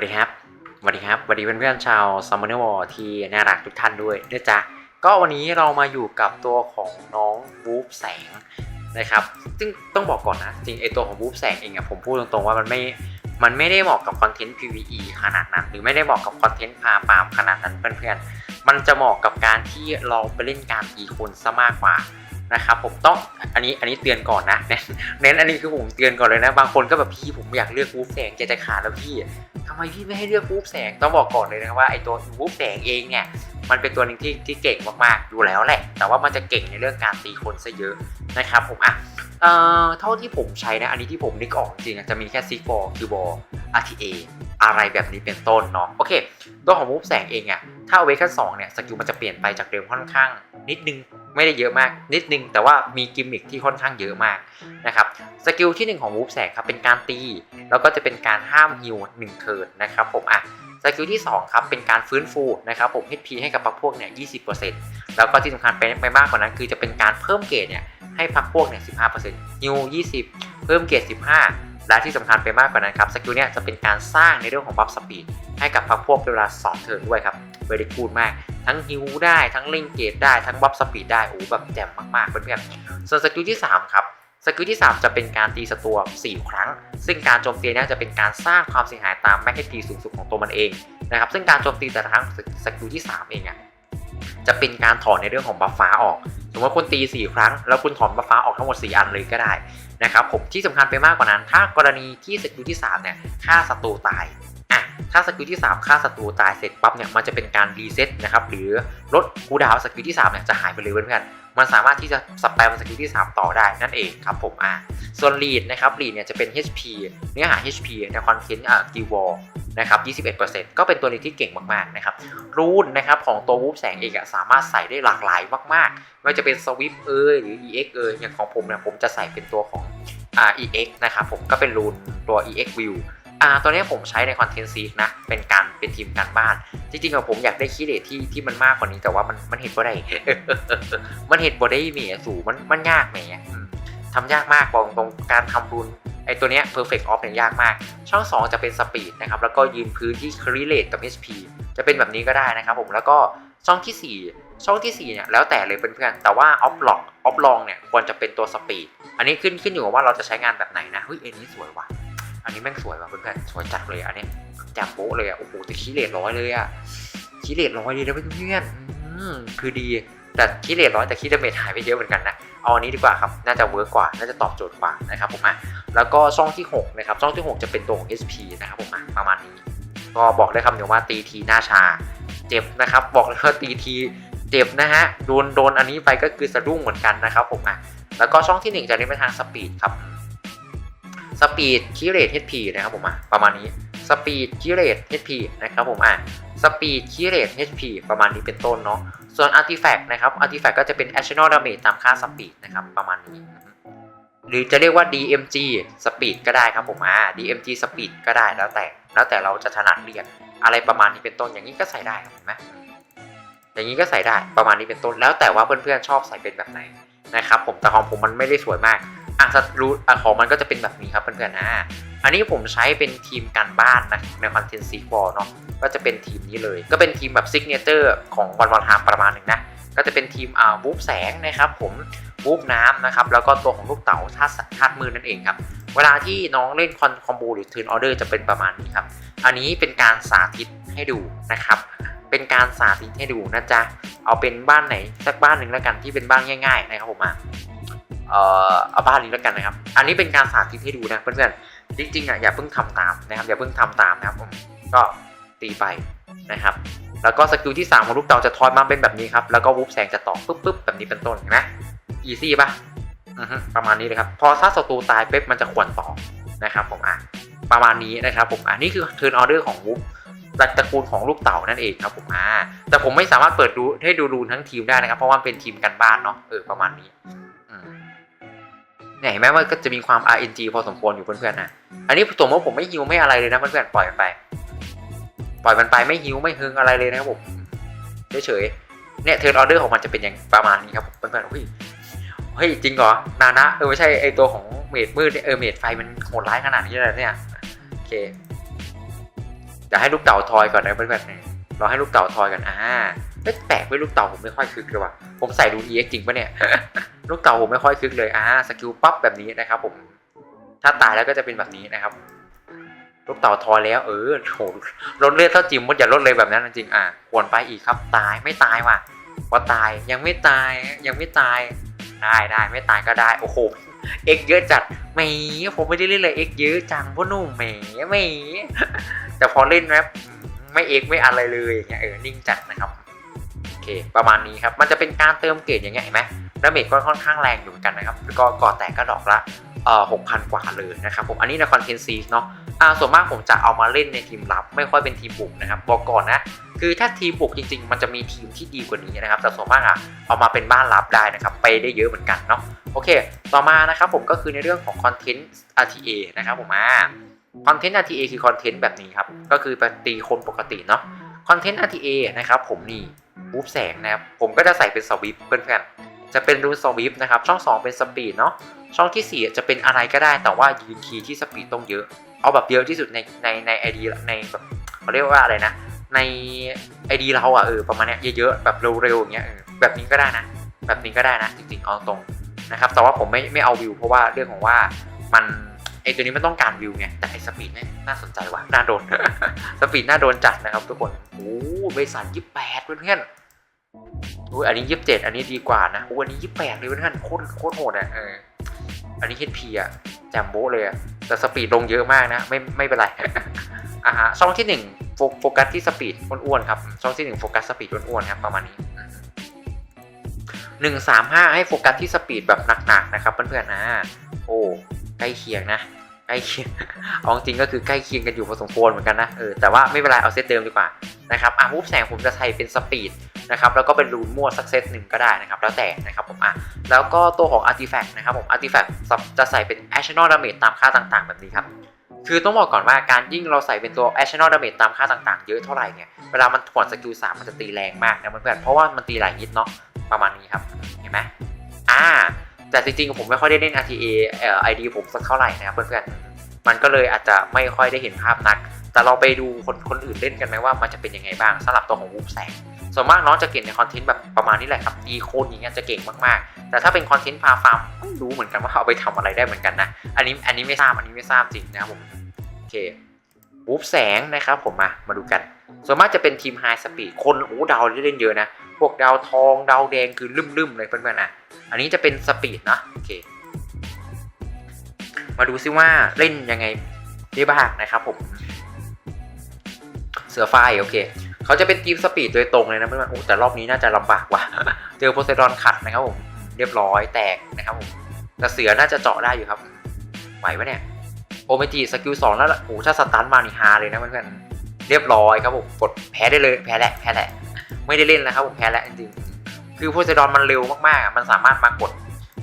วัสดีครับสวัสดีครับสวัสดีเพื่อนๆชาวซัมเมอร์วอร์ที่น่ารักทุกท่านด้วยนะจ๊ะก็วันนี้เรามาอยู่กับตัวของน้องวูฟแสงนะครับ ซึ่งต้องบอกก่อนนะจริงไอตัวของวูฟแสงเองอะผมพูดตรงๆว่ามันไม่มันไม่ได้เหมาะกับคอนเทนต์ PVE ขนาดนั้น หรือไม่ได้เหมาะกับคอนเทนต์พาปามขนาดนั้นเพื่อนๆ มันจะเหมาะกับการที่เราไปเล่นการตีคนซะมากกว่า นะครับผมต้องอันนี้อันนี้เตือนก่อนนะเน้นอันนี้คือผมเตือนก่อนเลยนะบางคนก็แบบพี่ผมอยากเลือกวูฟแสงใจจะขาดแล้วพี่ทำไมพี่ไม่ให้เลือกวูฟแสงต้องบอกก่อนเลยนะว่าไอตัววูฟแสงเองเนี่ยมันเป็นตัวหนึ่งที่ที่เก่งมากๆอยู่แล้วแหละ แต่ว่ามันจะเก่งในเรื่องการตีคนซะเยอะนะครับผมอะเอ่อเท่าที่ผมใช้นะอันนี้ที่ผมนึกออกจริงจะมีแค่ซิกบอลคิวบอล RTA อะไรแบบนี้เป็นต้นเนาะโอเคตัวของมูฟแสงเองอะ ถ้าเอาไว้แค่สองเนี่ยสกิลมันจะเปลี่ยนไปจากเดิมค่อนข้าง นิดนึงไม่ได้เยอะมาก นิดนึงแต่ว่ามีกิมมิคที่ค่อนข้างเยอะมากนะครับสกิลที่ 1 ของมูฟแสงครับเป็นการตี แล้วก็จะเป็นการห้ามฮิวหนึ่งเทิร์นนะครับผมอะสกิลที่2ครับเป็นการฟื้นฟูนะครับผม HP ให้กับพักพวกเนี่ย20%แล้วก็ที่สำคัญไปไปมากกว่านั้น คือจะเป็นการเพิ่มเกรดเนี่ยให้พักพวกเนี่ย15%ฮิว20 เพิ่มเกรด15 และที่สำคัญไปมากกว่านั้นครับสกิลเนี่ยจะเป็นการสร้างในเรื่องของบัฟสปีดให้กับพักพวกเป็นเวลา2เทิร์นด้วยครับ เวรีคูดมาก ทั้งฮิวได้ทั้งเล่งเกตได้ทั้งบัฟสปีดได้โอ้แบบแจ่มมากๆเพื่อนๆส่วนสกิลที่ 3 ครับสกิลที่ 3 จะเป็นการตีศัตรู4ครั้ง ซึ่งการโจมตีนี้จะเป็นการสร้างความเสียหายตามแม็กตีสูงสุดของตัวมันเองนะครับซึ่งการโจมตีแต่ละครั้งสกิลที่ 3 เองอะจะเป็นการถอนในเรื่องของบัฟฟ้าออก สมมติว่าคุณตี 4 ครั้ง แล้วคุณถอนบัฟฟ้าออกทั้งหมด 4 อันเลยก็ได้นะครับผมที่สำคัญไปมากกว่านั้น ถ้ากรณีที่สกิลที่ 3 เนี่ยฆ่าศัตรูตาย ถ้าสกิลที่ 3 ฆ่าศัตรูตายเสร็จปั๊บเนี่ยมันจะเป็นการรีเซ็ตนะครับหรือลดคูดาวสกิลที่3เนี่ยจะหายไปเลยเพื่อนๆมันสามารถที่จะสแปมสกิลที่ 3 ต่อได้นั่นเองครับผมอะส่วน lead นะครับ lead เนี่ยจะเป็น HP เนื้อหา HP ในคอนเทนต์อะกิวอลนะครับ21%ก็เป็นตัวนี้ที่เก่งมากๆนะครับรูนนะครับของตัววูฟแสงเองอะสามารถใส่ได้หลากหลายมากๆ ไม่ว่าจะเป็นสวิปเอยหรือ EX เอยอย่างของผมเนี่ยผมจะใส่เป็นตัวของอ่า EX นะครับผมก็เป็นรูนตัว EX View อ่าตัวนี้ผมใช้ในคอนเทนต์ซีฟนะ เป็นการเป็นทีมการบ้าน จริงๆอะผมอยากได้คีเลทที่ที่มันมากกว่านี้แต่ว่ามันมันเห็นบ่ได้ มันเห็นบ่ได้เมียสูมันมันยากแหมอืมทำยากมากบอกตรงการทำรุนไอตัวเนี้ย perfect off เนี่ยยากมาก ช่อง 2 จะเป็นสปีดนะครับ แล้วก็ยืนพื้นที่ correlate กับ HP จะเป็นแบบนี้ก็ได้นะครับผมแล้วก็ช่องทีสี่4 ช่องทีสี่ 4 เนี่ย แล้วแต่เลยเพื่อนๆแต่ว่า off lock off long เนี่ยควรจะเป็นตัวสปีดอันนี้ขึ้นขึ้นอยู่กับว่าเราจะใช้งานแบบไหนนะเฮ้ยอันนี้สวยว่ะ อันนี้แม่งสวยว่ะเพื่อนๆสวยจัดเลยอันนี้จับโป๊ะเลยอะโอ้โหแต่คีเลทร้อยเลยอะคีเลทร้อยเลยนะเพื่อนๆอืมคือดี แต่คีเลทร้อยแต่คีดเมจหายไปเยอะเหมือนกันนะเอาอันนี้ดีกว่าครับน่าจะเวิร์กกว่าน่าจะตอบโจทย์กว่านะครับผมอะแล้วก็ช่องที่6นะครับช่องที่ 6 จะเป็นตัวของ SP นะครับผมอะประมาณนี้ ก็บอกได้คำเดียวว่าตีทีหน้าชา เจ็บนะครับ บอกเลยว่าตีทีเจ็บนะฮะโดนโดนอันนี้ไปก็คือสะดุ้งเหมือนกันนะครับผมอะแล้วก็ช่องที่ 1 จะเน้นไปทางสปีดครับ สปีดคีเรท HP นะครับผมอะประมาณนี้สปีดคีเรท HP นะครับผมอะสปีดคีเรท HP ประมาณนี้เป็นต้นเนาะส่วนอาร์ติแฟกต์นะครับอาร์ติแฟกต์ก็จะเป็น additional damage ตามค่าสปีดนะครับประมาณนี้ หรือจะเรียกว่า DMG สปีดก็ได้ครับผมอ่า DMG สปีดก็ได้แล้วแต่ แล้วแต่เราจะถนัดเรียกอะไรประมาณนี้เป็นต้นอย่างนี้ก็ใส่ได้ครับเห็นไหมอย่างนี้ก็ใส่ได้ประมาณนี้เป็นต้นแล้วแต่ว่าเพื่อนๆชอบใส่เป็นแบบไหนนะครับผมแต่ของผมมันไม่ได้สวยมาก อะสรูอะของมันก็จะเป็นแบบนี้ครับเพื่อนๆนะอันนี้ผมใช้เป็นทีมการบ้านนะในคอนเทนต์ซีควอลเนาะก็จะเป็นทีมนี้เลย ก็เป็นทีมแบบซิกเนเจอร์ของวันวันทามประมาณหนึ่งนะก็จะเป็นทีมอ่าวูฟแสงนะครับผมวูฟน้ำนะครับแล้วก็ตัวของลูกเต๋าธาตุธาตุมือนั่นเองครับเวลาที่น้องเล่นคอนคอมโบหรือเทิร์นออเดอร์จะเป็นประมาณนี้ครับ อันนี้เป็นการสาธิตให้ดูนะครับ เป็นการสาธิตให้ดูนะจ๊ะ เอาเป็นบ้านไหนสักบ้านหนึ่งแล้วกันที่เป็นบ้านง่าย ๆ นะครับผมอะ เอ่อเอาบ้านนี้แล้วกันนะครับ อันนี้เป็นการสาธิตให้ดูนะเพื่อนๆจริงๆอะอย่าเพิ่งทำตามนะครับอย่าเพิ่งทำตามนะครับผมก็ตีไปนะครับ แล้วก็สกิลที่ 3 ของลูกเต๋าจะทอนมาเป็นแบบนี้ครับ แล้วก็วูบแสงจะต่อปุ๊บปุ๊บแบบนี้เป็นต้นนไหมอีซี่ป่ะอือฮึประมาณนี้เลยครับ พอถ้าศัตรูตายเป๊บมันจะขวนต่อนะครับ ผมอะประมาณนี้นะครับ ผมอะนี่คือเทิร์นออเดอร์ของวูบตระกูลของลูกเต๋านั่นเองครับผมอ่าแต่ผมไม่สามารถเปิดดูให้ดูรูนทั้งทีมได้นะครับ เพราะว่าเป็นทีมกันบ้านเนาะเออประมาณนี้ อืม เนี่ยเห็นไหมว่าก็จะมีความ RNG พอสมควรอยู่เพื่อนๆนะอันนี้ตัวว่าผมไม่ฮิวไม่อะไรเลยนะเพื่อนๆปล่อยมันไป ปล่อยมันไปไม่ฮิวไม่ฮึงอะไรเลยนะครับผมเฉยๆเนี่ยเทิร์นออเดอร์ของมันจะเป็นอย่างประมาณนี้ครับเพื่อนๆเฮ้ยเฮ้ยจริงเหรอนานะเออไม่ใช่ไอตัวของเมดมืดเนี่ยเออเมดไฟมันโหดร้ายขนาดนี้เลยเนี่ยโอเคเดี๋ยวให้ลูกเต่าทอยก่อนนะเพื่อนๆเราให้ลูกเต่าทอยกันอ่าเฮ้ย แปลกเว้ยลูกเต่าผมไม่ค่อยคึกเลยว่ะผมใส่ดู EX จริงปะเนี่ย ลูกเต่าผมไม่ค่อยคึกเลยอ่าสกิลปั๊บแบบนี้นะครับผมถ้าตายแล้วก็จะเป็นแบบนี้นะครับ ลูกเต่าทอแล้วเออโหลดเลือดเท่าจิมมดอย่าลดเลยแบบนั้นจริงอะควรไปอีกครับตายไม่ตายว่ะว่าตายยังไม่ตายยังไม่ตายได้ได้ไม่ตายก็ได้โอ้โหเอ็กเยอะจัดแหมผมไม่ได้เล่นเลยเอ็กเยอะจังพ่อหนุ่มแหมแหมแต่พอเล่นแรปไม่เอ็กไม่อะไรเลยอย่างเงี้ยเออนิ่งจัดนะครับ เคประมาณนี้ครับ มันจะเป็นการเติมเกรดอย่างเงี้ยเห็นไหมดาเมจก็ค่อนข้างแรงอยู่เหมือนกันนะครับแล้วก็ก่อแตกก็ดอกละเอ่อหกพันกว่าเลยนะครับผมอันนี้ในคอนเทนต์ซีเนาะอ่าส่วนมากผมจะเอามาเล่นในทีมลับ ไม่ค่อยเป็นทีมบุกนะครับบอกก่อนนะคือถ้าทีมบุกจริง ๆ มันจะมีทีมที่ดีกว่านี้นะครับแต่ส่วนมากอะเอามาเป็นบ้านลับได้นะครับ ไปได้เยอะเหมือนกันเนาะโอเค ต่อมานะครับผมก็คือในเรื่องของคอนเทนต์ RTA นะครับผมอ่าคอนเทนต์ RTA คือคอนเทนต์แบบนี้ครับ ก็คือปตีคนปกติเนาะ คอนเทนต์ RTA นะครับผมนี่บูฟแสงนะครับผมก็จะใส่เป็นสวิปเพื่อนๆจะเป็นรูนสวิปนะครับช่อง 2 เป็นสปีดเนาะช่องทีสี่ 4 จะเป็นอะไรก็ได้แต่ว่ายืนคีย์ที่สปีดต้องเยอะ เอาแบบเยอะที่สุดในในในไอดีในแบบเขาเรียกว่าอะไรนะ ในไอดีเราอะเออประมาณเนี้ยเยอะๆแบบเร็วๆอย่างเงี้ยเออแบบนี้ก็ได้นะ แบบนี้ก็ได้นะจริงๆเอาตรงนะครับแต่ว่าผมไม่ไม่เอาวิวเพราะว่าเรื่องของว่ามัน ไอตัวนี้มันต้องการวิวไง แต่ไอสปีดเนี่ยน่าสนใจว่ะ น่าโดน สปีดน่าโดนจัดนะครับทุกคน โอ้เบสันยี่แปดเพื่อนๆอุ้ยอันนี้ยี่สิบเจ็ดอันนี้ดีกว่านะโอ้อันนี้ยี่แปดเลยเพื่อนๆโคตรโคตรโหดอะเออ อันนี้เฮดพีอะแจมโบ้เลยอะแต่สปีดลงเยอะมากนะ ไม่ไม่เป็นไร อ่าฮะ ช่องที่หนึ่งโฟโฟกัสที่สปีดอ้วนๆครับ ช่องที่หนึ่งโฟกัสสปีดอ้วนๆครับประมาณนี้หนึ่งสามห้าให้โฟกัสที่สปีดแบบหนักๆนะครับเพื่อนๆนะ โอ้ใกล้เคียงนะ ใกล้เคียงเอาจริงก็คือใกล้เคียงกันอยู่พอสมควรเหมือนกันนะเออแต่ว่าไม่เป็นไรเอาเซตเดิมดีกว่านะครับอะมูฟแสงผมจะใช้เป็นสปีดนะครับแล้วก็เป็นรูนมั่วสักเซตหนึ่งก็ได้นะครับแล้วแต่นะครับผมอะแล้วก็ตัวของ Artifact นะครับผม Artifact จะใส่เป็น Additional Damage ตามค่าต่างๆ แบบนี้ครับคือต้องบอกก่อนว่าการยิ่งเราใส่เป็นตัว additional damage ตามค่าต่างๆ เยอะเท่าไหร่เนี่ย เวลามันถอดสกิลสามมันจะตีแรงมากนะเพื่อนๆเพราะว่ามันตีหลายฮิตเนาะประมาณนี้ครับ เห็นไหมอ่า แต่จริงๆผมไม่ค่อยได้เล่น RTA เอ่อ ID ผมสักเท่าไหร่นะครับเพื่อนๆ มันก็เลยอาจจะไม่ค่อยได้เห็นภาพนัก แต่เราไปดูคนคนอื่นเล่นกันไหมว่ามันจะเป็นยังไงบ้างสำหรับตัวของวูฟแสงส่วนมากน้องจะเก่งในคอนเทนต์แบบประมาณนี้แหละครับตีโคนอย่างเงี้ยจะเก่งมากๆ แต่ถ้าเป็นคอนเทนต์พาฟาร์มไม่รู้เหมือนกันว่าเอาไปทำอะไรได้เหมือนกันนะ อันนี้อันนี้ไม่ทราบอันนี้ไม่ทราบจริงนะครับผมโอเควูฟแสงนะครับผมมามาดูกัน ส่วนมากจะเป็นทีมไฮสปีดคนโอ้ดาวเล่นเยอะนะ พวกดาวทองดาวแดงคือลืมๆเลยเพื่อนๆอะ อันนี้จะเป็นสปีดนะโอเค มาดูซิว่าเล่นยังไงได้บ้างนะครับผม เสือไฟโอเคเขาจะเป็นทีมสปีดโดยตรงเลยนะเพื่อนๆโอ้แต่รอบนี้น่าจะลำบากว่ะเจอโพไซดอนขัดนะครับผมเรียบร้อยแตกนะครับผมแต่เสือน่าจะเจาะได้อยู่ครับไหวปะเนี่ยโอเมจิสกิลสองแล้วโอ้ถ้าสตันมานี่ฮาเลยนะเพื่อนๆ เรียบร้อยครับผมกดแพ้ได้เลยแพ้แหละแพ้แหละไม่ได้เล่นแล้วครับผมแพ้แล้วจริงๆคือโพไซดอนมันเร็วมากๆ มันสามารถมากด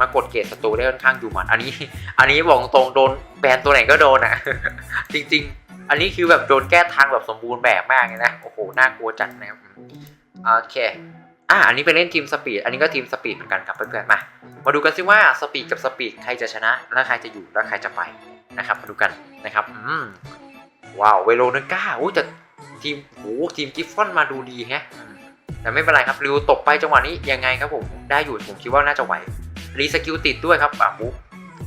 มากดเกรดศัตรูได้ค่อนข้างอยู่หมัดอันนี้ อันนี้บอกตรงๆโดนแบนตัวไหนก็โดนอะจริง ๆ อันนี้คือแบบโดนแก้ทางแบบสมบูรณ์แบบมากเลยนะโอ้โหน่ากลัวจัดนะครับโอเคอะอันนี้ไปเล่นทีมสปีดอันนี้ก็ทีมสปีดเหมือนกันครับเพื่อนๆมามาดูกันซิว่าสปีดกับสปีดใครจะชนะ และใครจะอยู่และใครจะไปนะครับมาดูกันนะครับอืม ว้าวเวโรนก้าอู้แต่ทีมโอ้ทีมกิฟฟอนมาดูดีแฮะแต่ไม่เป็นไรครับริวตบไปจังหวะนี้ยังไงครับผมได้อยู่ผมคิดว่าน่าจะไหวรีสกิลติดด้วยครับอะบุ๊บ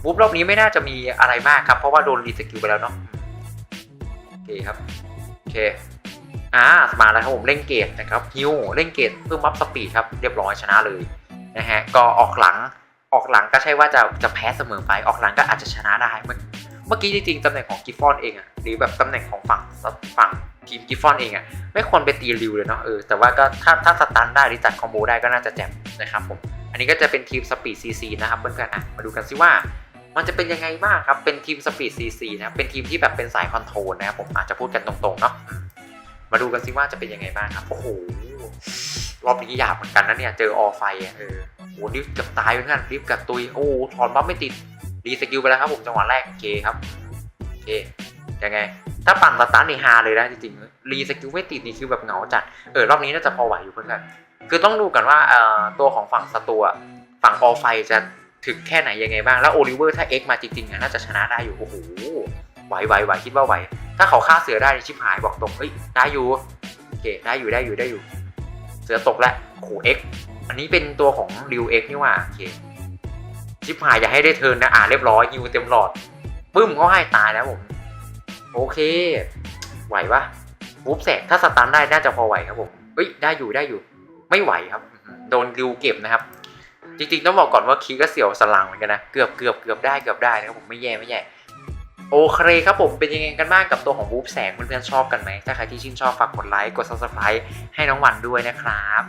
บุ๊บรอบนี้ไม่น่าจะมีอะไรมากครับ เพราะว่าโดนรีสกิลไปแล้วเนาะโอเคครับโอเคอ่ามาแล้วครับผมเล่นเกตนะครับฮิวเล่นเกตเพิ่มบัฟสปีดครับเรียบร้อยชนะเลยนะฮะก็ออกหลังออกหลังก็ใช่ว่าจะจะแพ้เสมอไปออกหลังก็อาจจะชนะได้เมื่อ เมื่อกี้จริงๆตำแหน่งของกิฟฟอนเองอะหรือแบบตำแหน่งของฝั่งฝั่งทีมกิฟฟอนเองอะไม่ควรไปตีริวเลยเนาะเออแต่ว่าก็ถ้าถ้าสตันได้หรือจัดคอมโบได้ก็น่าจะแจ่มนะครับผมอันนี้ก็จะเป็นทีมสปีดซีซีนะครับเพื่อนๆอะมาดูกันซิว่ามันจะเป็นยังไงบ้างครับ เป็นทีมสปีดซีซีนะเป็นทีมที่แบบเป็นสายคอนโทรลนะครับผมอาจจะพูดกันตรงๆเนาะมาดูกันซิว่าจะเป็นยังไงบ้างครับโอ้โหรอบนี้ยากเหมือนกันนะเนี่ยเจออไฟเออโหรีบเกับตายเหมือนกันรีบกับตุยโอ้ถอนบัฟไม่ติด ดีสกิลไปแล้วครับผมจังหวะแรกโอเคครับโอเคยังไง ถ้าปั่นสตาร์ทนี่ฮาเลยนะจริงๆรีสกิลไม่ติดนี่คือแบบเหงาจัดเออรอบนี้น่าจะพอไหวอยู่เพื่อนๆคือต้องดูกันว่าเอ่อตัวของฝั่งสตัวฝั่งออไฟจะถึงแค่ไหนยังไงบ้าง แล้วโอลิเวอร์ถ้าเอ็กมาจริงๆน่าจะชนะได้อยู่โอ้โหไหวไหวไหวคิดว่าไหว ถ้าเขาฆ่าเสือได้ชิบหายบอกตรงเฮ้ยได้อยู่โอเคได้อยู่ได้อยู่ได้อยู่ เสือตกแล้วโอ้โหเอ็กอันนี้เป็นตัวของริวเอ็กนี่ว่าโอเค ชิบหายอย่าให้ได้เทินนะอ่าเรียบร้อยยิวเต็มหลอดปึ้มเขาให้ตายแล้วผมโอเค ไหวปะวูฟแสกถ้าสตันได้น่าจะพอไหวครับผมเฮ้ยได้อยู่ได้อยู่ ไม่ไหวครับ โดนริวเก็บนะครับ จริงๆต้องบอกก่อนว่าคีก็เสียวสลังเหมือนกันนะเกือบเกือบเกือบได้เกือบได้นะครับผมไม่แย่ไม่แย่โอเคครับผมเป็นยังไงกันบ้างกับตัวของวูฟแสงเพื่อนๆชอบกันไหมถ้าใครที่ชื่นชอบฝากกดไลค์กด subscribe ให้น้องวันด้วยนะครับ